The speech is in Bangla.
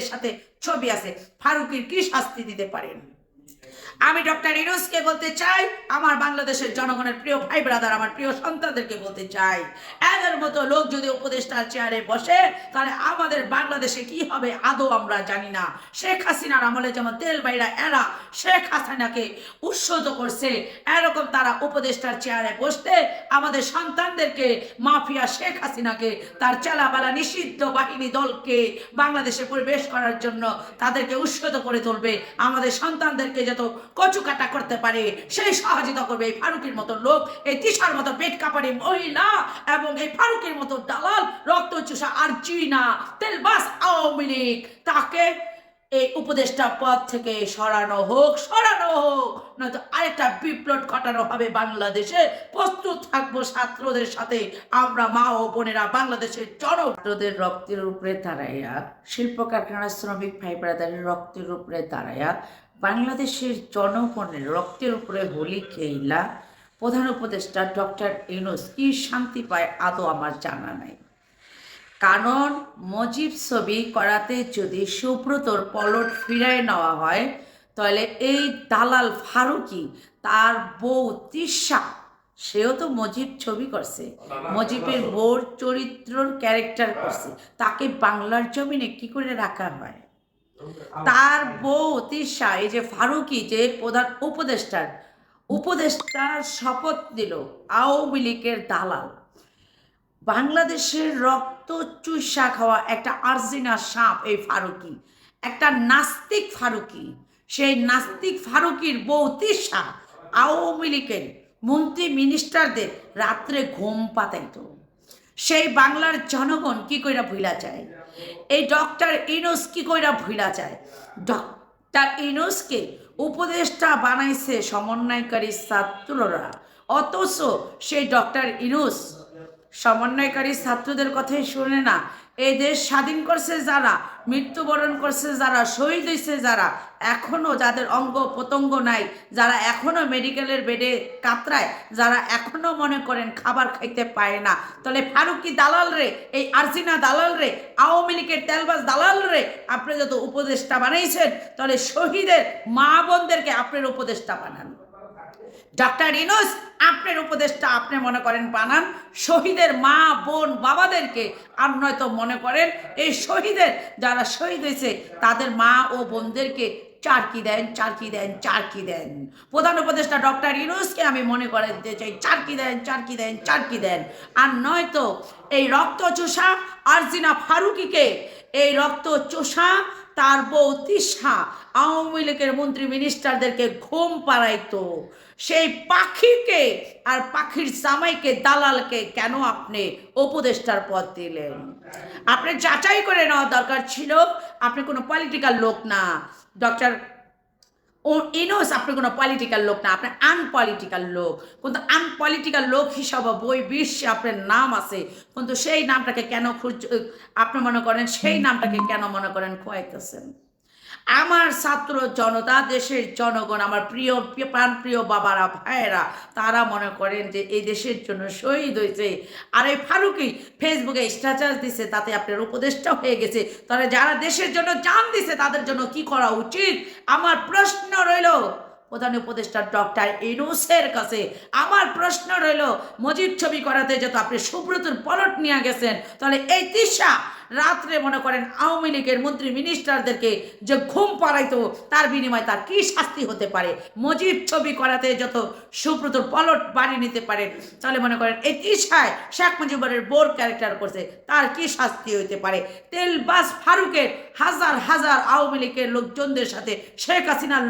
সাথে ছবি আছে ফারুকের কি শাস্তি দিতে পারেন? আমি ডক্টর ইরোজকে বলতে চাই, আমার বাংলাদেশের জনগণের প্রিয় ভাই ব্রাদার আমার প্রিয় সন্তানদেরকে বলতে চাই। এদের মতো লোক যদি উপদেষ্টার চেয়ারে বসে, তাহলে আমাদের বাংলাদেশে কি হবে আদৌ আমরা জানি না। শেখ হাসিনার আমলে যেমন তেল বাইরা এরা, শেখ হাসিনাকে উৎসত করছে, এরকম তারা উপদেষ্টার চেয়ারে বসতে, আমাদের সন্তানদেরকে, মাফিয়া শেখ হাসিনাকে, তার চেলাপালা নিষিদ্ধ বাহিনী দলকে বাংলাদেশে পরিবেশ করার জন্য তাদেরকে উৎসত করে তুলবে। আমাদের সন্তানদেরকে যত কচু কাটা করতে পারে। সেই সহযোগিতা করবে এই ফারুকের মতো লোক। এই তিসার মতো পেট কাপারি মহিলা এবং এই ফারুকের মতো দালাল রক্ত চুষা আর চীনা। তেলবাস আওয়ামী লীগ। তাকে এই উপদেষ্টা পদ থেকে সরানো হোক সরানো হোক। নয়তো আরেকটা বিপ্লব ঘটানো হবে বাংলাদেশে। প্রস্তুত থাকব ছাত্রদের সাথে। আমরা মা ও বোনেরা বাংলাদেশের জনদের রক্তের উপরে দাঁড়াইয়া শিল্প কারখানা শ্রমিক ভাই ব্রাদারের রক্তের উপরে দাঁড়াইয়া বাংলাদেশের জনগণের রক্তের উপরে হোলি খেইলা প্রধান উপদেষ্টা ডক্টর ইউনুস কি শান্তি পায় আদৌ আমার জানা নাই। কারণ মজিব ছবি করাতে যদি সুব্রতর পলট ফিরায় নেওয়া হয়, তাহলে এই দালাল ফারুকি তার বউ তিশা সেও তো মজিব ছবি করছে। মজিবের বউর চরিত্রর ক্যারেক্টার করছে। তাকে বাংলার জমিনে কি করে রাখা হয়? তার বউ তিশা, এই যে ফারুকি, যে প্রধান উপদেষ্টার উপদেষ্টার শপথ দিল আওয়ামী লীগের দালাল। বাংলাদেশের রক্ত চুষা খাওয়া একটা আর্জিনা সাপ, এই ফারুকি। একটা নাস্তিক ফারুকি। সেই নাস্তিক ফারুকির বউ তিশা আওয়ামী লীগের মন্ত্রী মিনিস্টারদের রাত্রে ঘুম পাতাইতো। সেই বাংলার জনগণ কি কইরা ভুলা যায়? এই ডক্টর ইনোস কি কইরা ভুলা যায়? ডক্টর ইনোসকে উপদেষ্টা বানাইছে সমন্বয়কারী ছাত্ররা। অথচ সেই ডক্টর ইনুস সমন্বয়কারী ছাত্রদের কথাই শুনে না। এই দেশ স্বাধীন করছে যারা, মৃত্যুবরণ করছে যারা, শহীদ হয়েছে যারা, এখনও যাদের অঙ্গ প্রত্যঙ্গ নাই, যারা এখনও মেডিকেলের বেডে কাতরায়, যারা এখনও মনে করেন খাবার খাইতে পায় না। তাহলে ফারুকি দালাল রে? এই আরজিনা দালাল রে? আওয়ামী লীগের তেলবাজ দালাল রে? আপনি যত উপদেষ্টা বানাইছেন, তাহলে শহীদের মা বোনদেরকে আপনার উপদেষ্টা বানান। ডক্টর ইনুস, আপনার উপদেশটা আপনি মনে করেন বানান, শহীদের মা, বোন, বাবাদেরকে আর নয়তো মনে করেন এই শহীদের যারা শহীদ হয়েছে, তাদের মা ও বোনদেরকে চারকি দেন চারকি দেন চারকি দেন। প্রধান উপদেষ্টা ডক্টর ইনুসকে আমি মনে করে দিতে চাই, চারকি দেন চারকি দেন চারকি দেন। আর নয়তো এই রক্ত চোষা আরজিনা ফারুকিকে, এই রক্ত চোষা তার বউ তিসা আওয়ামী লীগের মন্ত্রী মিনিস্টারদেরকে ঘুম পাড়াইতো। সেই পাখিকে আর পাখির জামাইকে, দালালকে কেন আপনি উপদেষ্টার পদ দিলেন? আপনি যাচাই করে নেওয়া দরকার ছিল। আপনি কোনো পলিটিক্যাল লোক না। ডক্টর ও ইনোস আপনি কোনো পলিটিক্যাল লোক না আপনি আনপলিটিক্যাল লোক। কিন্তু আনপলিটিক্যাল লোক হিসাবে বই বিশ্বে আপনার নাম আছে। কিন্তু সেই নামটাকে কেন খুঁজ আপনি মনে করেন, সেই নামটাকে কেন মনে করেন খোয়াইতেছেন আমার ছাত্র জনতা, দেশের জনগণ, আমার প্রিয় প্রাণ প্রিয় বাবারা, ভাইয়েরা, তারা মনে করেন যে এই দেশের জন্য শহীদ হয়েছে। আর এই ফারুকি ফেসবুকে স্ট্যাটাস দিছে, তাতে আপনার উপদেষ্টা হয়ে গেছে। তারা যারা দেশের জন্য জান দিছে, তাদের জন্য কি করা উচিত? আমার প্রশ্ন রইল প্রধান উপদেষ্টা ডক্টর ইনুসের কাছে আমার প্রশ্ন রইল, মজিদ ছবি করাতে যত আপনি সুব্রতর পলট নিয়ে গেছেন, তাহলে এই তিসা রাত্রে মনে করেন আওয়ামী লীগের মন্ত্রী মিনিস্টারদেরকে যে ঘুম পাড়াইতো, তার বিনিময়ে তার কি শাস্তি হতে পারে? মজিব ছবি করাতে যত সুব্রতর পলট বাড়ি নিতে পারেন তাহলে মনে করেন এই তিসায় শেখ মুজিবুরের বোর ক্যারেক্টার করছে, তার কি শাস্তি হইতে পারে? তেলবাস ফারুকের হাজার হাজার আওয়ামী লীগের লোকজনদের সাথে শেখ হাসিনার